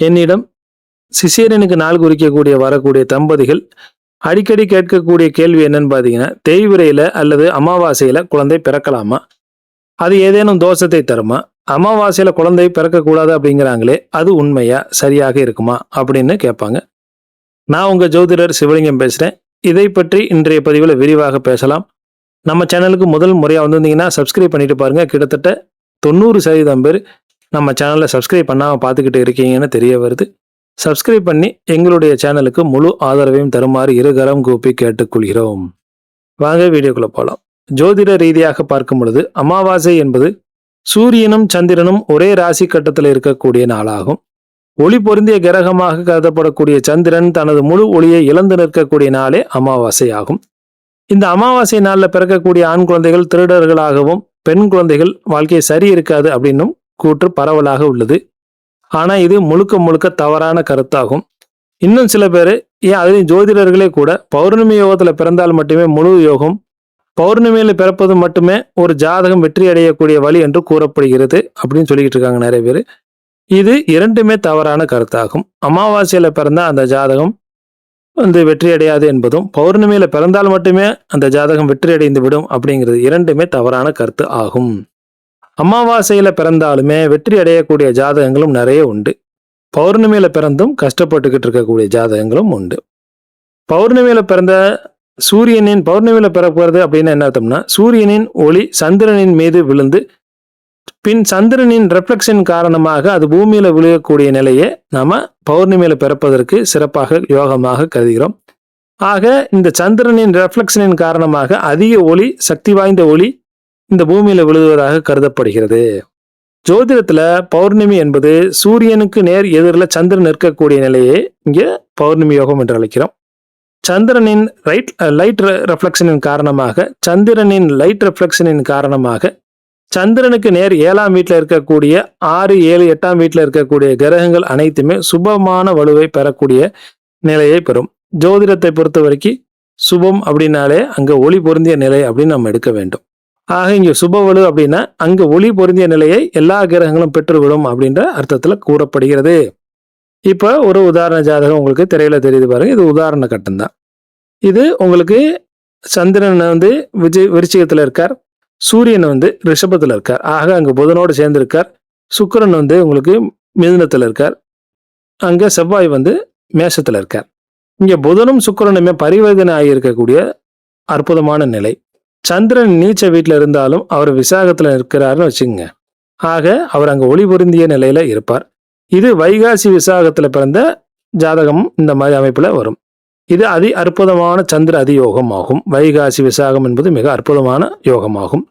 என்னிடம் சிசேரியனுக்கு நாள் குறிக்கக்கூடிய வரக்கூடிய தம்பதிகள் அடிக்கடி கேட்கக்கூடிய கேள்வி என்னன்னு பார்த்தீங்கன்னா தேய்விரையில அல்லது அமாவாசையில குழந்தை பிறக்கலாமா? அது ஏதேனும் தோஷத்தை தருமா? அமாவாசையில குழந்தை பிறக்கக்கூடாது அப்படிங்கிறாங்களே அது உண்மையா? சரியாக இருக்குமா? அப்படின்னு கேட்பாங்க. நான் உங்க ஜோதிடர் சிவலிங்கம் பேசுறேன். இதை பற்றி இன்றைய பதிவில் விரிவாக பேசலாம். நம்ம சேனலுக்கு முதல் முறையாக வந்திருந்தீங்கன்னா சப்ஸ்கிரைப் பண்ணிட்டு பாருங்க. கிட்டத்தட்ட தொண்ணூறு சதவீதம் பேர் நம்ம சேனலை சப்ஸ்கிரைப் பண்ணாமல் பார்த்துக்கிட்டு இருக்கீங்கன்னு தெரிய வருது. சப்ஸ்கிரைப் பண்ணி எங்களுடைய சேனலுக்கு முழு ஆதரவையும் தருமாறு இருகரம் கூப்பி கேட்டுக்கொள்கிறோம். வாங்க வீடியோக்குள்ள போகலாம் ஜோதிட ரீதியாக பார்க்கும் பொழுது அமாவாசை என்பது சூரியனும் சந்திரனும் ஒரே ராசி கட்டத்தில் இருக்கக்கூடிய நாளாகும். ஒளி பொருந்திய கிரகமாக கருதப்படக்கூடிய சந்திரன் தனது முழு ஒளியை இழந்து நிற்கக்கூடிய நாளே அமாவாசை ஆகும். இந்த அமாவாசை நாளில் பிறக்கக்கூடிய ஆண் குழந்தைகள் திருடர்களாகவும் பெண் குழந்தைகள் வாழ்க்கையை சரி இருக்காது அப்படின்னும் கூற்று பரவலாக உள்ளது. ஆனால் இது முழுக்க முழுக்க தவறான கருத்தாகும். இன்னும் சில பேர் ஏன் அதுலேயும் ஜோதிடர்களே கூட பௌர்ணமி யோகத்தில் பிறந்தால் மட்டுமே முழு யோகம் பௌர்ணமியில் பிறப்பது மட்டுமே ஒரு ஜாதகம் வெற்றி அடையக்கூடிய வழி என்று கூறப்படுகிறது அப்படின்னு சொல்லிக்கிட்டு இருக்காங்க நிறைய பேர். இது இரண்டுமே தவறான கருத்தாகும். அமாவாசையில் பிறந்தால் அந்த ஜாதகம் வந்து வெற்றி அடையாது என்பதும் பௌர்ணமியில் பிறந்தால் மட்டுமே அந்த ஜாதகம் வெற்றி அடைந்து விடும் அப்படிங்கிறது இரண்டுமே தவறான கருத்து ஆகும். அமாவாசையில் பிறந்தாலுமே வெற்றி அடையக்கூடிய ஜாதகங்களும் நிறைய உண்டு. பௌர்ணமியில் பிறந்தும் கஷ்டப்பட்டுக்கிட்டு இருக்கக்கூடிய ஜாதகங்களும் உண்டு. பௌர்ணமியில் பிறந்த சூரியனின் பௌர்ணமியில் பிறக்கிறது அப்படின்னு என்ன அர்த்தம்னா சூரியனின் ஒளி சந்திரனின் மீது விழுந்து பின் சந்திரனின் ரெஃப்ளெக்ஷன் காரணமாக அது பூமியில் விழுகக்கூடிய நிலையை நாம் பௌர்ணமியில் பிறப்பதற்கு சிறப்பாக யோகமாக கருதுகிறோம். ஆக இந்த சந்திரனின் ரெஃப்ளெக்ஷனின் காரணமாக அதிக ஒளி சக்தி வாய்ந்த ஒளி இந்த பூமியில விழுவதாக கருதப்படுகிறது. ஜோதிடத்துல பௌர்ணமி என்பது சூரியனுக்கு நேர் எதிரில் சந்திரன் நிற்கக்கூடிய நிலையை இங்கே பௌர்ணமி யோகம் என்று அழைக்கிறோம். சந்திரனின் ரைட் லைட் ரெஃப்ளெக்ஷனின் காரணமாக சந்திரனின் லைட் ரெஃப்ளெக்ஷனின் காரணமாக சந்திரனுக்கு நேர் ஏழாம் வீட்டில் இருக்கக்கூடிய ஆறு ஏழு எட்டாம் வீட்டில் இருக்கக்கூடிய கிரகங்கள் அனைத்துமே சுபமான வலுவை பெறக்கூடிய நிலையை பெறும். ஜோதிடத்தை பொறுத்த வரைக்கும் சுபம் அப்படின்னாலே அங்கே ஒளி பொருந்திய நிலை அப்படின்னு நம்ம எடுக்க வேண்டும். ஆக இங்கே சுபவலு அப்படின்னா அங்கு ஒளி பொருந்திய நிலையை எல்லா கிரகங்களும் பெற்றுவிடும் அப்படின்ற அர்த்தத்தில் கூறப்படுகிறது. இப்போ ஒரு உதாரண ஜாதகம் உங்களுக்கு திரையில் தெரியுது பாருங்க. இது உதாரண கட்டம் தான். இது உங்களுக்கு சந்திரன் வந்து விஜய் விருச்சிகத்தில் இருக்கார். சூரியன் வந்து ரிஷபத்தில் இருக்கார். ஆக அங்கே புதனோடு சேர்ந்திருக்கார். சுக்கரன் சுக்கிரன் வந்து உங்களுக்கு மிதுனத்தில் இருக்கார். அங்கே செவ்வாய் வந்து மேஷத்தில் இருக்கார். இங்கே புதனும் சுக்கிரனுமே பரிவர்த்தனை ஆகியிருக்கக்கூடிய அற்புதமான நிலை. சந்திரன் நீச்ச வீட்டில் இருந்தாலும் அவர் விசாகத்துல இருக்கிறாருன்னு வச்சுக்கோங்க. ஆக அவர் அங்க ஒளி பொருந்திய நிலையில இருப்பார். இது வைகாசி விசாகத்தில் பிறந்த ஜாதகம் இந்த மாதிரி அமைப்புல வரும். இது அதி அற்புதமான சந்திர அதியோகம் ஆகும் வைகாசி விசாகம் என்பது மிக அற்புதமான யோகமாகும்.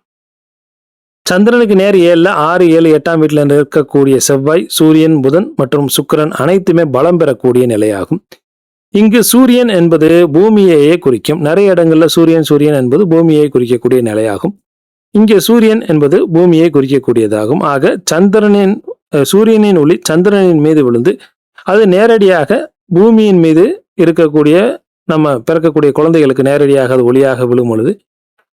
சந்திரனுக்கு நேர் ஏழுல ஆறு ஏழு எட்டாம் வீட்டில் இருக்கக்கூடிய செவ்வாய் சூரியன் புதன் மற்றும் சுக்கிரன் அனைத்துமே பலம் பெறக்கூடிய நிலையாகும். இங்கு சூரியன் என்பது பூமியையே குறிக்கும். நிறைய இடங்களில் சூரியன் சூரியன் என்பது பூமியை குறிக்கக்கூடிய நிலையாகும். இங்கே சூரியன் என்பது பூமியை குறிக்கக்கூடியதாகும். ஆக சந்திரனின் சூரியனின் ஒளி சந்திரனின் மீது விழுந்து அது நேரடியாக பூமியின் மீது இருக்கக்கூடிய நம்ம பிறக்கக்கூடிய குழந்தைகளுக்கு நேரடியாக அது ஒளியாக விழும் பொழுது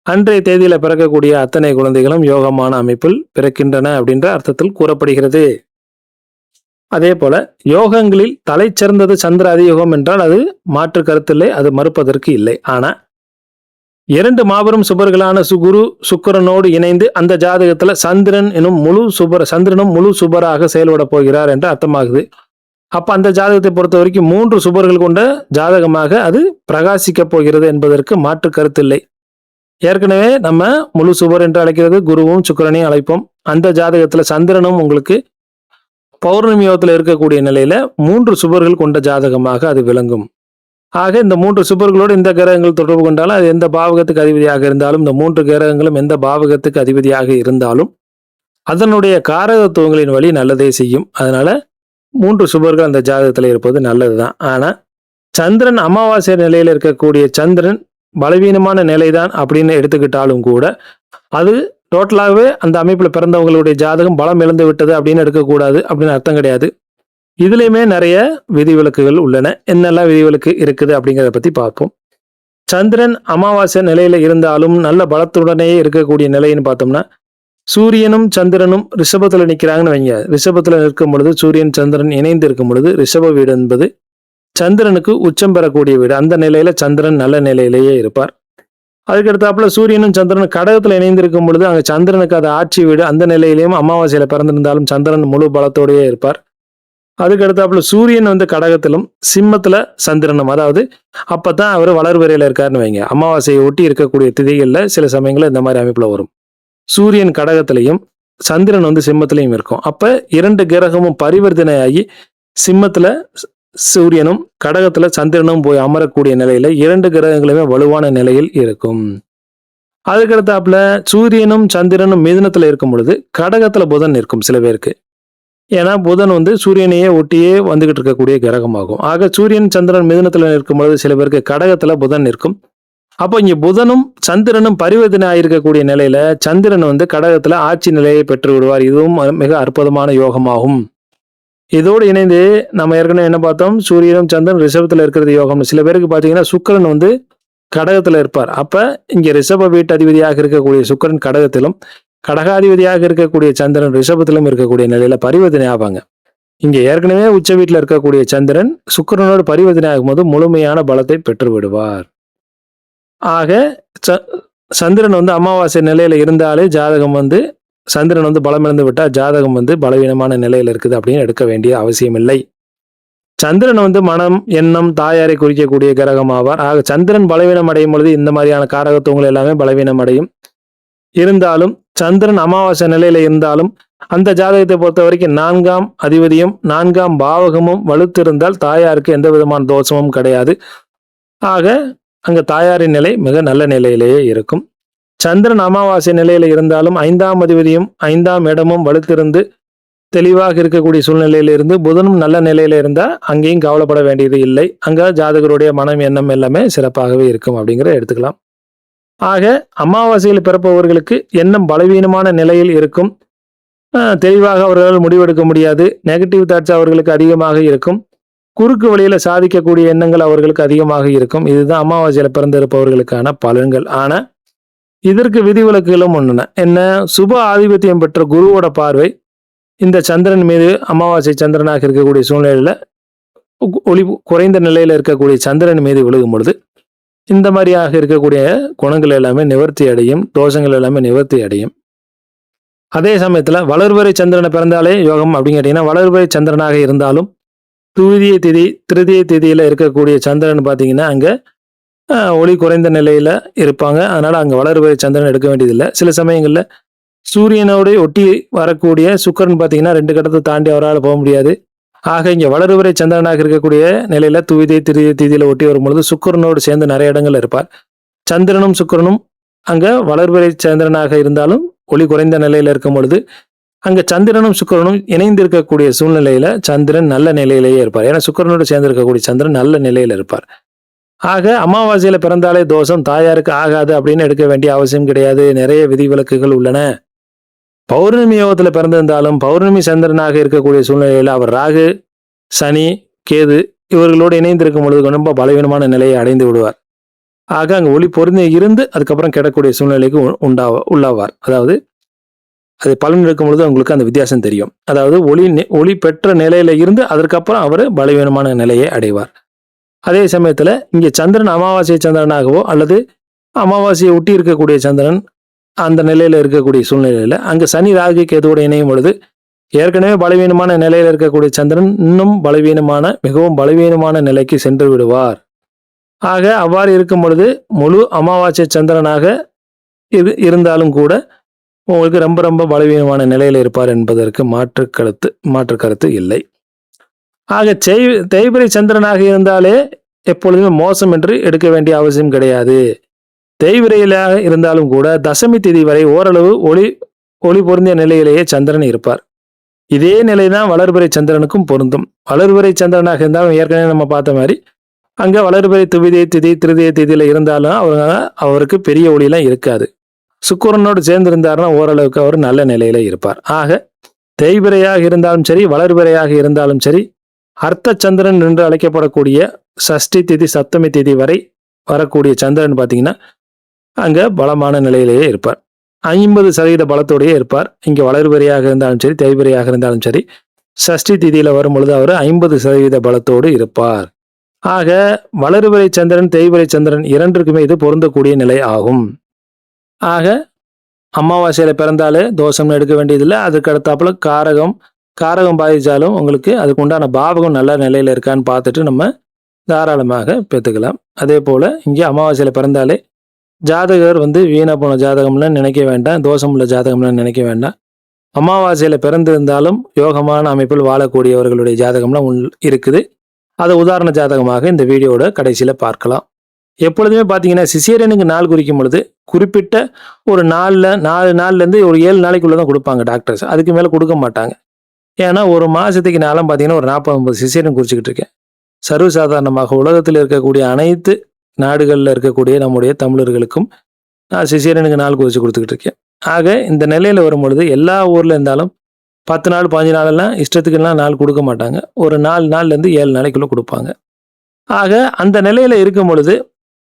அன்றைய தேதியில் பிறக்கக்கூடிய அத்தனை குழந்தைகளும் யோகமான அமைப்பில் பிறக்கின்றன அப்படின்ற அர்த்தத்தில் கூறப்படுகிறது. அதே போல யோகங்களில் தலை சிறந்தது சந்திர அதியோகம் என்றால் அது மாற்று கருத்தில்லை அது மறுப்பதற்கு இல்லை. ஆனா இரண்டு மாபெரும் சுபர்களான சுகுரு சுக்கிரனோடு இணைந்து அந்த ஜாதகத்துல சந்திரன் எனும் முழு சுபர் சந்திரனும் முழு சுபராக செயல்பட போகிறார் என்று அர்த்தமாகுது. அப்ப அந்த ஜாதகத்தை பொறுத்த வரைக்கும் மூன்று சுபர்கள் கொண்ட ஜாதகமாக அது பிரகாசிக்க போகிறது என்பதற்கு மாற்று கருத்தில்லை. ஏற்கனவே நம்ம முழு சுபர் என்று அழைக்கிறது குருவும் சுக்கிரனையும் அழைப்போம். அந்த ஜாதகத்துல சந்திரனும் உங்களுக்கு பௌர்ணமி யோகத்தில் இருக்கக்கூடிய நிலையில மூன்று சுபர்கள் கொண்ட ஜாதகமாக அது விளங்கும். ஆக இந்த மூன்று சுபர்களோடு இந்த கிரகங்கள் தொடர்பு கொண்டாலும் அது எந்த பாவகத்துக்கு அதிபதியாக இருந்தாலும் இந்த மூன்று கிரகங்களும் எந்த பாவகத்துக்கு அதிபதியாக இருந்தாலும் அதனுடைய காரகத்துவங்களின் வழி நல்லதே செய்யும். அதனால மூன்று சுபர்கள் அந்த ஜாதகத்தில் இருப்பது நல்லது தான் ஆனால் சந்திரன் அமாவாசை நிலையில் இருக்கக்கூடிய சந்திரன் பலவீனமான நிலைதான் அப்படின்னு எடுத்துக்கிட்டாலும் கூட அது டோட்டலாகவே அந்த அமைப்பில் பிறந்தவங்களுடைய ஜாதகம் பலம் இழந்து விட்டது அப்படின்னு எடுக்கக்கூடாது அப்படின்னு அர்த்தம் கிடையாது. இதுலேயுமே நிறைய விதிவிலக்குகள் உள்ளன. என்னெல்லாம் விதிவிலக்கு இருக்குது அப்படிங்கிறத பற்றி பார்ப்போம். சந்திரன் அமாவாசை நிலையில் இருந்தாலும் நல்ல பலத்துடனே இருக்கக்கூடிய நிலைன்னு பார்த்தோம்னா சூரியனும் சந்திரனும் ரிஷபத்தில் நிற்கிறாங்கன்னு வைங்க. ரிஷபத்தில் நிற்கும் பொழுது சூரியன் சந்திரன் இணைந்து இருக்கும் பொழுது ரிஷப வீடு என்பது சந்திரனுக்கு உச்சம் பெறக்கூடிய வீடு. அந்த நிலையில் சந்திரன் நல்ல நிலையிலேயே இருப்பார். அதுக்கடுத்தாப்புல சூரியனும் சந்திரனும் கடகத்துல இணைந்திருக்கும் பொழுது அங்க சந்திரனுக்கு அது ஆட்சி வீடு. அந்த நிலையிலையும் அமாவாசையில பிறந்திருந்தாலும் சந்திரன் முழு பலத்தோடயே இருப்பார். அதுக்கடுத்தாப்புல சூரியன் வந்து கடகத்திலும் சிம்மத்துல சந்திரனும். அதாவது அப்பதான் அவர் வளர்வரையில இருக்காருன்னு வைங்க. அமாவாசையை ஒட்டி இருக்கக்கூடிய திதிகள்ல சில சமயங்கள்ல இந்த மாதிரி அமைப்புல வரும். சூரியன் கடகத்திலையும் சந்திரன் வந்து சிம்மத்திலையும் இருக்கும். அப்ப இரண்டு கிரகமும் பரிவர்த்தனையாகி சிம்மத்துல சிம்மத்தில் சூரியனும் கடகத்துல சந்திரனும் போய் அமரக்கூடிய நிலையில இரண்டு கிரகங்களுமே வலுவான நிலையில் இருக்கும். அதுக்கடுத்தாப்புல சூரியனும் சந்திரனும் மிதனத்துல இருக்கும் பொழுது கடகத்துல புதன் இருக்கும் சில பேருக்கு. ஏன்னா புதன் வந்து சூரியனையே ஒட்டியே வந்துகிட்டு இருக்கக்கூடிய கிரகமாகும். ஆக சூரியன் சந்திரன் மிதனத்துல இருக்கும் பொழுது சில பேருக்கு கடகத்துல புதன் இருக்கும். அப்போ இங்க புதனும் சந்திரனும் பரிவர்த்தனை ஆயிருக்கக்கூடிய நிலையில சந்திரன் வந்து கடகத்துல ஆட்சி நிலையை பெற்று விடுவார். இதுவும் மிக அற்புதமான யோகமாகும். இதோடு இணைந்து நம்ம ஏற்கனவே என்ன பார்த்தோம்? சூரியனும் சந்திரன் ரிஷபத்தில் இருக்கிறது யோகம்னு சில பேருக்கு பார்த்தீங்கன்னா சுக்கிரன் வந்து கடகத்தில் இருப்பார். அப்போ இங்கே ரிஷப வீட்டு அதிபதியாக இருக்கக்கூடிய சுக்கரன் கடகத்திலும் கடகாதிபதியாக இருக்கக்கூடிய சந்திரன் ரிஷபத்திலும் இருக்கக்கூடிய நிலையில பரிவர்த்தனை ஆவாங்க. இங்கே ஏற்கனவே உச்ச வீட்டில் இருக்கக்கூடிய சந்திரன் சுக்கரனோடு பரிவர்த்தனை ஆகும்போது முழுமையான பலத்தை பெற்று விடுவார். ஆக ச- சந்திரன் வந்து அமாவாசை நிலையில இருந்தாலே ஜாதகம் வந்து சந்திரன் வந்து பலமிழந்து விட்டால் ஜாதகம் வந்து பலவீனமான நிலையில் இருக்குது அப்படின்னு எடுக்க வேண்டிய அவசியம் இல்லை சந்திரன் வந்து மனம் எண்ணம் தாயாரை குறிக்கக்கூடிய கிரகம் ஆவார். ஆக சந்திரன் பலவீனம் அடையும் பொழுது இந்த மாதிரியான காரகத்துவங்கள் எல்லாமே பலவீனம் அடையும். இருந்தாலும் சந்திரன் அமாவாசை நிலையில இருந்தாலும் அந்த ஜாதகத்தை பொறுத்த வரைக்கும் நான்காம் அதிபதியும் நான்காம் பாவகமும் வலுத்திருந்தால் தாயாருக்கு எந்த விதமான தோஷமும் கிடையாது. ஆக அங்க தாயாரின் நிலை மிக நல்ல நிலையிலேயே இருக்கும். சந்திரன் அமாவாசை நிலையில இருந்தாலும் ஐந்தாம் அதிபதியும் ஐந்தாம் இடமும் வலுத்திருந்து தெளிவாக இருக்கக்கூடிய சூழ்நிலையில இருந்து புதனும் நல்ல நிலையில இருந்தா அங்கேயும் கவலைப்பட வேண்டியது இல்லை. அங்க ஜாதகருடைய மனம் எண்ணம் எல்லாமே சிறப்பாகவே இருக்கும் அப்படிங்கிறத எடுத்துக்கலாம். ஆக அமாவாசையில் பிறப்பவர்களுக்கு எண்ணம் பலவீனமான நிலையில் இருக்கும். தெளிவாக அவர்களால் முடிவெடுக்க முடியாது. நெகட்டிவ் தாட்ஸ் அவர்களுக்கு அதிகமாக இருக்கும். குறுக்கு வழியில சாதிக்கக்கூடிய எண்ணங்கள் அவர்களுக்கு அதிகமாக இருக்கும். இதுதான் அமாவாசையில் பிறந்திருப்பவர்களுக்கான பலன்கள். ஆனா இதற்கு விதிவிலக்குகளும் ஒண்ணுன என்ன? சுப ஆதிபத்தியம் பெற்ற குருவோட பார்வை இந்த சந்திரன் மீது அமாவாசை சந்திரனாக இருக்கக்கூடிய சூழ்நிலையில் ஒளி குறைந்த நிலையில் இருக்கக்கூடிய சந்திரன் மீது விழுகும் பொழுது இந்த மாதிரியாக இருக்கக்கூடிய குணங்கள் எல்லாமே நிவர்த்தி அடையும் தோஷங்கள் எல்லாமே நிவர்த்தி அடையும். அதே சமயத்தில் வளர்வரை சந்திரனை பிறந்தாலே யோகம் அப்படின்னு கேட்டிங்கன்னா வளர்வரை சந்திரனாக இருந்தாலும் துவிதிய திதி திருதிய திதியில் இருக்கக்கூடிய சந்திரன் பார்த்தீங்கன்னா அங்கே ஒளி குறைந்த நிலையில் இருப்பாங்க. அதனால் அங்கே வளர்வரை சந்திரன் எடுக்க வேண்டியதில்லை. சில சமயங்களில் சூரியனோடைய ஒட்டி வரக்கூடிய சுக்கிரன் பார்த்தீங்கன்னா ரெண்டு கட்டத்தை தாண்டி அவரால் போக முடியாது. ஆக இங்கே வளர்வரை சந்திரனாக இருக்கக்கூடிய நிலையில் துவிதை திருதி தீதியில் ஒட்டி வரும்பொழுது சுக்கரனோடு சேர்ந்து நிறைய இடங்கள் இருப்பார். சந்திரனும் சுக்கிரனும் அங்கே வளர்வரை சந்திரனாக இருந்தாலும் ஒளி குறைந்த நிலையில் இருக்கும் பொழுது அங்கே சந்திரனும் சுக்கிரனும் இணைந்து இருக்கக்கூடிய சந்திரன் நல்ல நிலையிலேயே இருப்பார். ஏன்னா சுக்கரனோடு சேர்ந்து இருக்கக்கூடிய சந்திரன் நல்ல நிலையில் இருப்பார். ஆக அமாவாசையில் பிறந்தாலே தோஷம் தாயாருக்கு ஆகாது அப்படின்னு எடுக்க வேண்டிய அவசியம் கிடையாது. நிறைய விதிவிலக்குகள் உள்ளன. பௌர்ணமி யோகத்தில் பிறந்திருந்தாலும் பௌர்ணமி சந்திரனாக இருக்கக்கூடிய சூழ்நிலையில் அவர் ராகு சனி கேது இவர்களோடு இணைந்திருக்கும் பொழுது ரொம்ப பலவீனமான நிலையை அடைந்து விடுவார். ஆக அங்கே ஒளி பொருந்தி இருந்து அதுக்கப்புறம் கிடக்கூடிய சூழ்நிலைக்கு உண்டா உள்ளாவார். அதாவது அது பலன் இருக்கும் பொழுது உங்களுக்கு அந்த வித்தியாசம் தெரியும். அதாவது ஒளி ஒளி பெற்ற நிலையில இருந்து அதற்கப்புறம் அவர் பலவீனமான நிலையை அடைவார். அதே சமயத்தில் இங்கே சந்திரன் அமாவாசை சந்திரனாகவோ அல்லது அமாவாசையை ஒட்டி இருக்கக்கூடிய சந்திரன் அந்த நிலையில் இருக்கக்கூடிய சூழ்நிலையில் அங்கே சனி ராகு கேதுவோடு இணையும் பொழுது ஏற்கனவே பலவீனமான நிலையில் இருக்கக்கூடிய சந்திரன் இன்னும் பலவீனமான மிகவும் பலவீனமான நிலைக்கு சென்று விடுவார். ஆக அவ்வாறு இருக்கும் பொழுது முழு அமாவாசை சந்திரனாக இது இருந்தாலும் கூட உங்களுக்கு ரொம்ப ரொம்ப பலவீனமான நிலையில் இருப்பார் என்பதற்கு மாற்று கருத்து மாற்று கருத்து இல்லை. ஆக செய் தேய்பிரை சந்திரனாக இருந்தாலே எப்பொழுதுமே மோசம் என்று எடுக்க வேண்டிய அவசியம் கிடையாது. தேய்விரையிலாக இருந்தாலும் கூட தசமி திதி வரை ஓரளவு ஒளி ஒளி பொருந்திய நிலையிலேயே சந்திரன் இருப்பார். இதே நிலைதான் வளர்பிறை சந்திரனுக்கும் பொருந்தும். வளர்பிறை சந்திரனாக இருந்தாலும் ஏற்கனவே நம்ம பார்த்த மாதிரி அங்கே வளர்பிறை துவிதை திதி திருதிய திதியில் இருந்தாலும் அவங்க அவருக்கு பெரிய ஒளியெல்லாம் இருக்காது. சுக்குரனோடு சேர்ந்து இருந்தாருன்னா ஓரளவுக்கு அவர் நல்ல நிலையில இருப்பார். ஆக தேய்பிரையாக இருந்தாலும் சரி வளர்பிறையாக இருந்தாலும் சரி அர்த்த சந்திரன் என்று அழைக்கப்படக்கூடிய சஷ்டி திதி சப்தமி திதி வரை வரக்கூடிய சந்திரன் பார்த்தீங்கன்னா அங்கே பலமான நிலையிலேயே இருப்பார். ஐம்பது சதவீத பலத்தோடையே இருப்பார். இங்கே வளர்பிறையாக இருந்தாலும் சரி தேய்பிறையாக இருந்தாலும் சரி சஷ்டி திதியில் வரும் பொழுது அவர் ஐம்பது சதவீத பலத்தோடு இருப்பார். ஆக வளர்பிறை சந்திரன் தேய்பிறை சந்திரன் இரண்டிற்குமே இது பொருந்தக்கூடிய நிலை ஆகும். ஆக அமாவாசையில் பிறந்தாலே தோஷம்னு எடுக்க வேண்டியதில்லை. அதுக்கு அடுத்தாப்புல காரகம் காரகம் பாதித்தாலும் உங்களுக்கு அதுக்கு உண்டான பாவகம் நல்ல நிலையில் இருக்கான்னு பார்த்துட்டு நம்ம தாராளமாக பெற்றுக்கலாம். அதே போல் இங்கே அமாவாசையில் பிறந்தாலே ஜாதகர் வந்து வீணாக போன ஜாதகம்லாம் நினைக்க வேண்டாம் தோஷம் உள்ள ஜாதகம்லாம் நினைக்க வேண்டாம். அமாவாசையில் பிறந்திருந்தாலும் யோகமான அமைப்பில் வாழக்கூடியவர்களுடைய ஜாதகம்லாம் உள் இருக்குது. அதை உதாரண ஜாதகமாக இந்த வீடியோட கடைசியில் பார்க்கலாம். எப்பொழுதுமே பார்த்தீங்கன்னா சிசேரியனுக்கு நாள் குறிக்கும் பொழுது குறிப்பிட்ட ஒரு நாளில் நாலு நாள்லேருந்து ஒரு ஏழு நாளைக்குள்ளே தான் கொடுப்பாங்க டாக்டர்ஸ். அதுக்கு மேலே கொடுக்க மாட்டாங்க. ஏன்னா ஒரு மாதத்துக்கு நாளும் பார்த்தீங்கன்னா ஒரு நாற்பது ஐம்பது சிசேரியன் குறிச்சிக்கிட்டு இருக்கேன். சர்வசாதாரணமாக உலகத்தில் இருக்கக்கூடிய அனைத்து நாடுகளில் இருக்கக்கூடிய நம்முடைய தமிழர்களுக்கும் நான் சிசேரியனுக்கு நாள் குறித்து கொடுத்துக்கிட்டு இருக்கேன். ஆக இந்த நிலையில் வரும்பொழுது எல்லா ஊரில் இருந்தாலும் பத்து நாள் பாஞ்சு நாளெல்லாம் இஷ்டத்துக்குலாம் நாள் கொடுக்க மாட்டாங்க. ஒரு நாலு நாள்லேருந்து ஏழு நாளைக்குள்ளே கொடுப்பாங்க. ஆக அந்த நிலையில் இருக்கும் பொழுது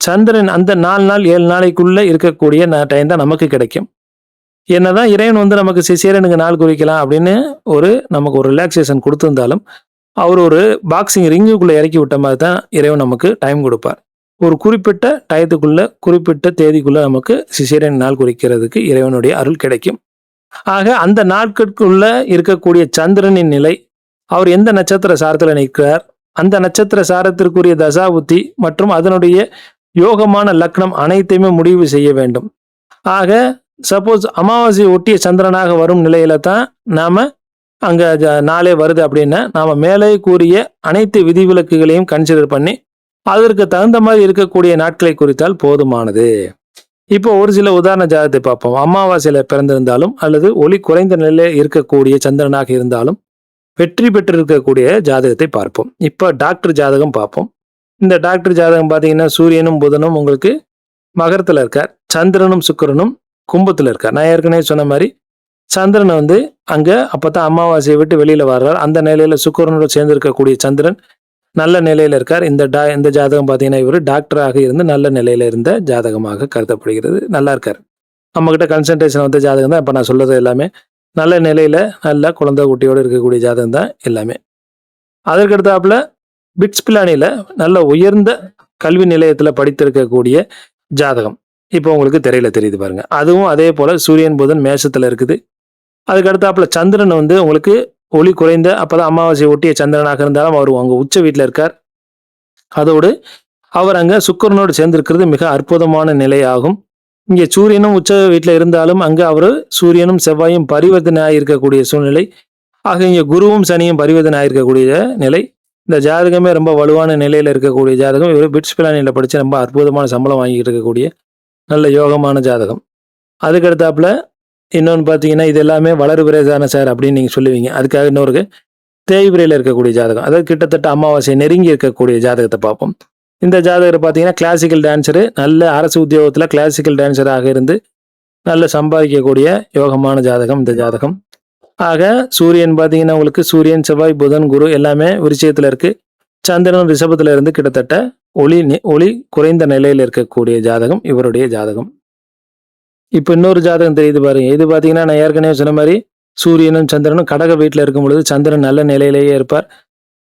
சந்திரன் அந்த நாலு நாள் ஏழு நாளைக்குள்ளே இருக்கக்கூடிய டைம் தான் நமக்கு கிடைக்கும். என்னதான் இறைவன் வந்து நமக்கு சிசேரனுக்கு நாள் குறிக்கலாம் அப்படின்னு ஒரு நமக்கு ஒரு ரிலாக்ஸேஷன் கொடுத்துருந்தாலும் அவர் ஒரு பாக்ஸிங் ரிங்குக்குள்ளே இறக்கி விட்ட மாதிரி தான் இறைவன் நமக்கு டைம் கொடுப்பார். ஒரு குறிப்பிட்ட டயத்துக்குள்ள குறிப்பிட்ட தேதிக்குள்ள நமக்கு சிசேரியன் நாள் குறிக்கிறதுக்கு இறைவனுடைய அருள் கிடைக்கும். ஆக அந்த நாட்களுக்குள்ள இருக்கக்கூடிய சந்திரனின் நிலை அவர் எந்த நட்சத்திர சாரத்தில் நிற்கிறார் அந்த நட்சத்திர சாரத்திற்குரிய தசாபுத்தி மற்றும் அதனுடைய யோகமான லக்னம் அனைத்தையுமே முடிவு செய்ய வேண்டும். ஆக சப்போஸ் அமாவாசை ஒட்டிய சந்திரனாக வரும் நிலையில தான் நாம அங்கே நாளே வருது அப்படின்னா நாம் மேலே கூறிய அனைத்து விதிவிலக்குகளையும் கன்சிடர் பண்ணி அதற்கு தகுந்த மாதிரி இருக்கக்கூடிய நாட்களை குறித்தால் போதுமானது. இப்போ ஒரு சில உதாரண ஜாதகத்தை பார்ப்போம். அமாவாசையில் பிறந்திருந்தாலும் அல்லது ஒளி குறைந்த நிலையில் இருக்கக்கூடிய சந்திரனாக இருந்தாலும் வெற்றி பெற்றிருக்கக்கூடிய ஜாதகத்தை பார்ப்போம். இப்போ டாக்டர் ஜாதகம் பார்ப்போம். இந்த டாக்டர் ஜாதகம் பார்த்தீங்கன்னா சூரியனும் புதனும் உங்களுக்கு மகரத்தில் இருக்கார். சந்திரனும் சுக்கிரனும் கும்பத்தில் இருக்கார். நான் ஏற்கனவே சொன்ன மாதிரி சந்திரன் வந்து அங்கே அப்போ தான் அமாவாசையை விட்டு வெளியில் வர்றார். அந்த நிலையில் சுக்கிரனோட சேர்ந்து இருக்கக்கூடிய சந்திரன் நல்ல நிலையில் இருக்கார். இந்த டா இந்த ஜாதகம் பார்த்தீங்கன்னா இவர் டாக்டராக இருந்து நல்ல நிலையில் இருந்த ஜாதகமாக கருதப்படுகிறது. நல்லா இருக்கார். நம்மக்கிட்ட கன்சன்ட்ரேஷன் வந்த ஜாதகம் தான். இப்போ நான் சொல்கிறது எல்லாமே நல்ல நிலையில் நல்ல குழந்தை குட்டியோடு இருக்கக்கூடிய ஜாதகம் தான் எல்லாமே. அதற்கடுத்தாப்புல பிட்ஸ் பிளானியில் நல்ல உயர்ந்த கல்வி நிலையத்தில் படித்திருக்கக்கூடிய ஜாதகம். இப்போ உங்களுக்கு திரையில தெரியுது பாருங்க. அதுவும் அதே போல சூரியன் புதன் மேஷத்தில் இருக்குது. அதுக்கு அடுத்தாப்புல சந்திரன் வந்து உங்களுக்கு ஒளி குறைந்த அப்பதான் அமாவாசை ஒட்டிய சந்திரனாக இருந்தாலும் அவர் அங்க உச்ச வீட்டில் இருக்கார். அதோடு அவர் அங்க சுக்கரனோடு சேர்ந்திருக்கிறது மிக அற்புதமான நிலையாகும். இங்கே சூரியனும் உச்ச வீட்டில் இருந்தாலும் அங்கே அவர் சூரியனும் செவ்வாயும் பரிவர்த்தனை இருக்கக்கூடிய சூழ்நிலை. ஆக இங்கே குருவும் சனியும் பரிவர்த்தனை ஆகியிருக்கக்கூடிய நிலை. இந்த ஜாதகமே ரொம்ப வலுவான நிலையில் இருக்கக்கூடிய ஜாதகம். இவர் பிட்ஸ் பிளானியில் படித்து ரொம்ப அற்புதமான சம்பளம் வாங்கிட்டு இருக்கக்கூடிய நல்ல யோகமான ஜாதகம். அதுக்கு அடுத்தாப்புல இன்னொன்று பார்த்தீங்கன்னா இது எல்லாமே வளர்பிறை தானே சார் அப்படின்னு நீங்கள் சொல்லுவீங்க. அதுக்காக இன்னொரு தேய்பிரையில் இருக்கக்கூடிய ஜாதகம். அதாவது கிட்டத்தட்ட அமாவாசை நெருங்கி இருக்கக்கூடிய ஜாதகத்தை பார்ப்போம். இந்த ஜாதகர் பார்த்தீங்கன்னா கிளாசிக்கல் டான்ஸரு நல்ல அரசு உத்தியோகத்தில் கிளாசிக்கல் டான்ஸராக இருந்து நல்ல சம்பாதிக்கக்கூடிய யோகமான ஜாதகம் இந்த ஜாதகம். ஆக சூரியன் பார்த்தீங்கன்னா உங்களுக்கு சூரியன் செவ்வாய் புதன் குரு எல்லாமே விருச்சயத்தில் இருக்குது சந்திரன் ரிஷபத்தில் இருந்து கிட்டத்தட்ட ஒளி ஒளி குறைந்த நிலையில் இருக்கக்கூடிய ஜாதகம் இவருடைய ஜாதகம். இப்போ இன்னொரு ஜாதகம் தெரியுது பாருங்க. இது பார்த்தீங்கன்னா நான் ஏற்கனவே சொன்ன மாதிரி சூரியனும் சந்திரனும் கடக வீட்டில் இருக்கும் பொழுது சந்திரன் நல்ல நிலையிலேயே இருப்பார்.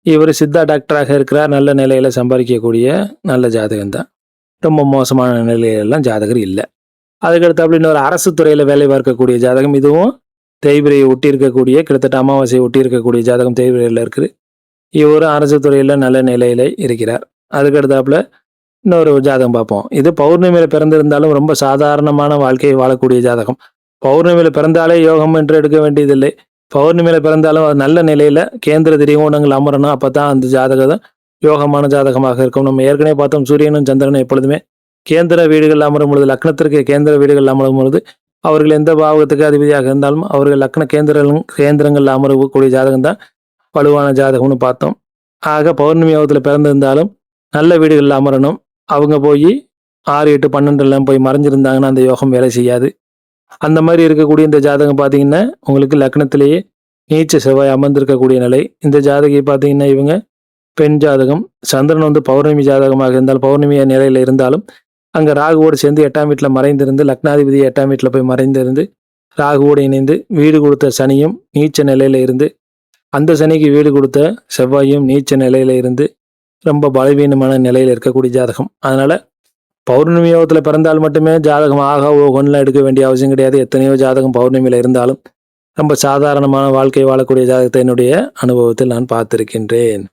இவர் சித்தா டாக்டராக இருக்கிறார். நல்ல நிலையில் சம்பாதிக்கக்கூடிய நல்ல ஜாதகம் தான். ரொம்ப மோசமான நிலையிலெல்லாம் ஜாதகர் இல்லை. அதுக்கடுத்தாப்புல இன்னொரு அரசு துறையில் வேலை பார்க்கக்கூடிய ஜாதகம். இதுவும் தேய்பிரையை ஒட்டி இருக்கக்கூடிய கிட்டத்தட்ட அமாவாசையை ஒட்டி இருக்கக்கூடிய ஜாதகம் தேய்பிரையில் இருக்குது. இவரும் அரசு துறையில் நல்ல நிலையில் இருக்கிறார். அதுக்கடுத்தாப்புல இன்னொரு ஜாதகம் பார்ப்போம். இது பௌர்ணமியில பிறந்திருந்தாலும் ரொம்ப சாதாரணமான வாழ்க்கையை வாழக்கூடிய ஜாதகம். பௌர்ணமியில பிறந்தாலே யோகம் என்று எடுக்க வேண்டியதில்லை. பௌர்ணமியில பிறந்தாலும் அது நல்ல நிலையில கேந்திர திரிகோணங்கள் அமரணும். அப்பதான் அந்த ஜாதகம் யோகமான ஜாதகமாக இருக்கும். நம்ம ஏற்கனவே பார்த்தோம் சூரியனும் சந்திரனும் எப்பொழுதுமே கேந்திர வீடுகள் அமரும் பொழுது லக்னத்திற்கு கேந்திர வீடுகள் அமரும் பொழுது அவர்கள் எந்த பாவகத்துக்கு அதிபதியாக இருந்தாலும் அவர்கள் லக்ன கேந்திரங்களும் கேந்திரங்கள் அமரக்கூடிய ஜாதகம் தான் வலுவான ஜாதகம்னு பார்த்தோம். ஆக பௌர்ணமி யோகத்தில் பிறந்திருந்தாலும் நல்ல வீடுகளில் அமரணும். அவங்க போய் ஆறு எட்டு பன்னெண்டுலாம் போய் மறைஞ்சிருந்தாங்கன்னா அந்த யோகம் வேலை செய்யாது. அந்த மாதிரி இருக்கக்கூடிய இந்த ஜாதகம் பார்த்தீங்கன்னா உங்களுக்கு லக்னத்திலேயே நீச்ச செவ்வாய் அமர்ந்திருக்கக்கூடிய நிலை. இந்த ஜாதகி பார்த்தீங்கன்னா இவங்க பெண் ஜாதகம். சந்திரன் வந்து பௌர்ணமி ஜாதகமாக இருந்தால் பௌர்ணமி நிலையில் இருந்தாலும் அங்கே ராகுவோடு சேர்ந்து எட்டாம் வீட்டில் மறைந்திருந்து லக்னாதிபதி எட்டாம் வீட்டில் போய் மறைந்திருந்து ராகுவோடு இணைந்து வீடு கொடுத்த சனியும் நீச்ச நிலையில இருந்து அந்த சனிக்கு வீடு கொடுத்த செவ்வாயும் நீச்ச நிலையில இருந்து ரொம்ப பலவீனமான நிலையில் இருக்கக்கூடிய ஜாதகம். அதனால் பௌர்ணமி யோகத்தில் பிறந்தால் மட்டுமே ஜாதகம் ஆகா ஓகோன்லாம் எடுக்க வேண்டிய அவசியம் கிடையாது. எத்தனையோ ஜாதகம் பௌர்ணமியில் இருந்தாலும் ரொம்ப சாதாரணமான வாழ்க்கை வாழக்கூடிய ஜாதகத்தை என்னுடைய அனுபவத்தில் நான் பார்த்திருக்கின்றேன்.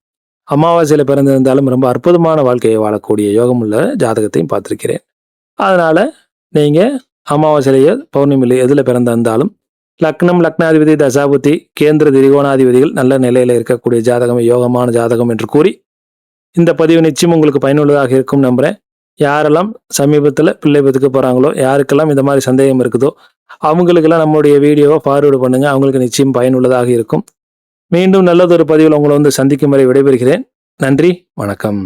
அமாவாசையில் பிறந்திருந்தாலும் ரொம்ப அற்புதமான வாழ்க்கையை வாழக்கூடிய யோகமுள்ள ஜாதகத்தையும் பார்த்துருக்கிறேன். அதனால் நீங்கள் அமாவாசையிலேயே பௌர்ணமியிலே எதில் பிறந்திருந்தாலும் லக்னம் லக்னாதிபதி தசாபுத்தி கேந்திர திரிகோணாதிபதிகள் நல்ல நிலையில் இருக்கக்கூடிய ஜாதகம் யோகமான ஜாதகம் என்று கூறி இந்த பதிவு நிச்சயம் உங்களுக்கு பயனுள்ளதாக இருக்கும் நம்புறேன். யாரெல்லாம் சமீபத்தில் பிள்ளை பெற்றுக்க போகிறாங்களோ யாருக்கெல்லாம் இந்த மாதிரி சந்தேகம் இருக்குதோ அவங்களுக்கெல்லாம் நம்மளுடைய வீடியோவை ஃபார்வேர்டு பண்ணுங்கள் அவங்களுக்கு நிச்சயம் பயனுள்ளதாக இருக்கும். மீண்டும் நல்லதொரு பதிவில் உங்களை வந்து சந்திக்கும் வரை விடைபெறுகிறேன். நன்றி வணக்கம்.